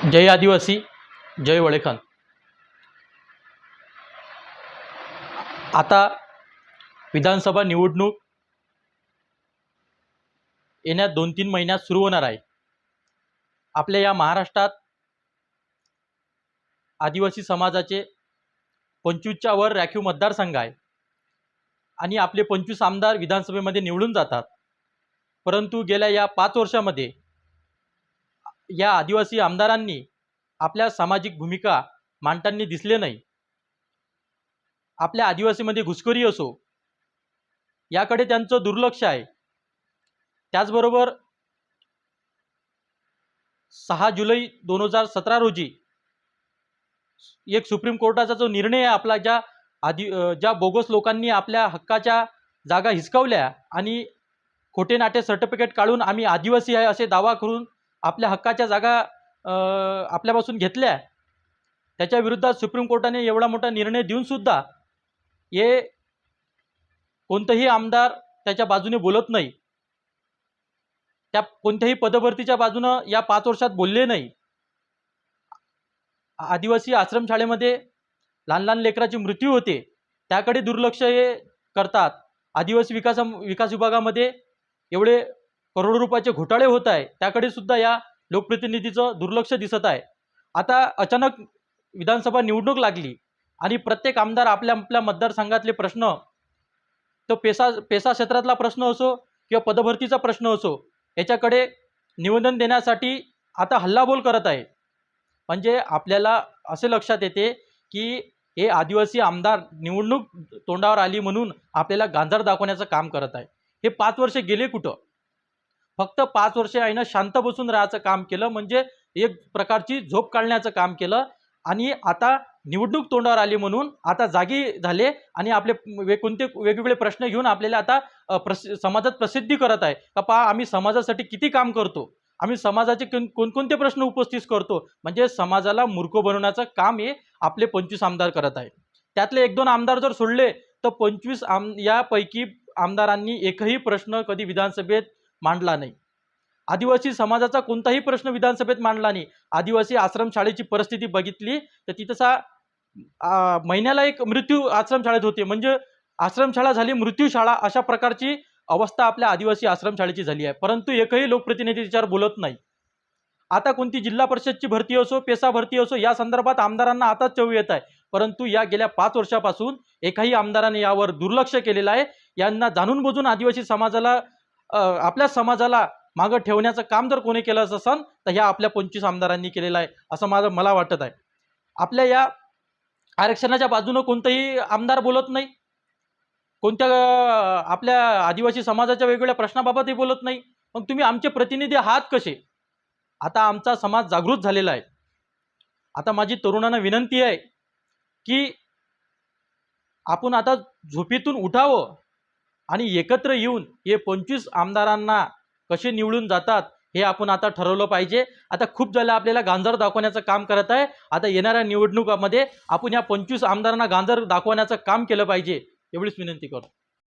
जय आदिवासी जय वळेखान आता विधानसभा निवडणूक येण्यात दोन तीन महिन्यात सुरू होणार आहे. आपल्या या महाराष्ट्रात आदिवासी समाजाचे पंचवीसच्या वर राखीव मतदारसंघ आहे. आणि आपले पंचवीस आमदार विधानसभेमध्ये निवडून जातात. परंतु गेल्या या पाच वर्षामध्ये या आदिवासी आमदारांनी आपल्या सामाजिक भूमिका मांडताना दिसले नाही. आपल्या आदिवासीमध्ये घुसखोरी असो याकडे त्यांचं दुर्लक्ष आहे. त्याचबरोबर सहा जुलै दोन हजार सतरा रोजी एक सुप्रीम कोर्टाचा जो निर्णय आहे आपला ज्या आदि ज्या बोगस लोकांनी आपल्या हक्काच्या जागा हिसकावल्या आणि खोटे नाटे सर्टिफिकेट काढून आम्ही आदिवासी आहे असे दावा करून आपल्या हक्काच्या जागा आपल्यापासून घेतल्या. त्याच्या विरुद्धात सुप्रीम कोर्टाने एवढा मोठा निर्णय देऊनसुद्धा हे कोणतंही आमदार त्याच्या बाजूने बोलत नाही. त्या कोणत्याही पदभरतीच्या बाजूनं या पाच वर्षात बोलले नाही. आदिवासी आश्रमशाळेमध्ये लहान लहान लेकराचे मृत्यू होते. त्याकडे दुर्लक्ष हे करतात. आदिवासी विकास विकास विभागामध्ये एवढे करोडो रुपयाचे घोटाळे होत आहे. त्याकडे सुद्धा या लोकप्रतिनिधीचं दुर्लक्ष दिसत आहे. आता अचानक विधानसभा निवडणूक लागली आणि प्रत्येक आमदार आपल्या आपल्या मतदारसंघातले प्रश्न तो पेसा पेसा क्षेत्रातला प्रश्न असो किंवा पदभरतीचा प्रश्न असो याच्याकडे निवेदन देण्यासाठी आता हल्लाबोल करत आहे. म्हणजे आपल्याला असे लक्षात येते की हे आदिवासी आमदार निवडणूक तोंडावर आली म्हणून आपल्याला गांजार दाखवण्याचं काम करत आहे. हे पाच वर्ष गेले कुठं? फक्त पाच वर्ष आईनं शांत बसून राहायचं काम केलं म्हणजे एक प्रकारची झोप काढण्याचं काम केलं. आणि आता निवडणूक तोंडावर आली म्हणून आता जागी झाले आणि आपले वे कोणते वेगवेगळे प्रश्न घेऊन आपल्याला आता प्रसि प्रस समाजात प्रसिद्धी करत आहे. का पहा आम्ही समाजासाठी किती काम करतो? आम्ही समाजाचे कोण कोणकोणते प्रश्न उपस्थित करतो? म्हणजे समाजाला मूर्ख बनवण्याचं काम हे आपले पंचवीस आमदार करत आहे त्यातले एक दोन आमदार जर सोडले तर पंचवीस आम यापैकी आमदारांनी एकही प्रश्न कधी विधानसभेत मांडला नाही. आदिवासी समाजाचा कोणताही प्रश्न विधानसभेत मांडला नाही. आदिवासी आश्रमशाळेची परिस्थिती बघितली तर तिथंसा महिन्याला एक मृत्यू आश्रमशाळेत होते. म्हणजे आश्रमशाळा झाली मृत्यूशाळा अशा प्रकारची अवस्था आपल्या आदिवासी आश्रमशाळेची झाली आहे. परंतु एकही लोकप्रतिनिधी त्याच्यावर बोलत नाही. आता कोणती जिल्हा परिषदची भरती असो पेसा भरती असो या संदर्भात आमदारांना आताच चव येत आहे. परंतु या गेल्या पाच वर्षापासून एकाही आमदाराने यावर दुर्लक्ष केलेलं आहे. यांना जाणून बुजून आदिवासी समाजाला आपल्या समाजाला मागं ठेवण्याचं काम जर कोणी केलं असन तर ह्या आपल्या पंचवीस आमदारांनी केलेलं आहे असं माझं मला वाटत आहे. आपल्या या आरक्षणाच्या बाजूनं कोणतंही आमदार बोलत नाही कोणत्या आपल्या आदिवासी समाजाच्या वेगवेगळ्या प्रश्नाबाबतही बोलत नाही मग तुम्ही आमचे प्रतिनिधी आहात कसे? आता आमचा समाज जागृत झालेला आहे. आता माझी तरुणांना विनंती आहे की आपण आता झोपेतून उठावं आणि एकत्र येऊन हे पंचवीस आमदारांना कसे निवडून जातात हे आपण आता ठरवलं पाहिजे. आता खूप झालं आपल्याला गांजर दाखवण्याचं काम करत आहे. आता येणाऱ्या निवडणुकामध्ये आपण या पंचवीस आमदारांना गांजर दाखवण्याचं काम केलं पाहिजे. एवढीच विनंती करतो.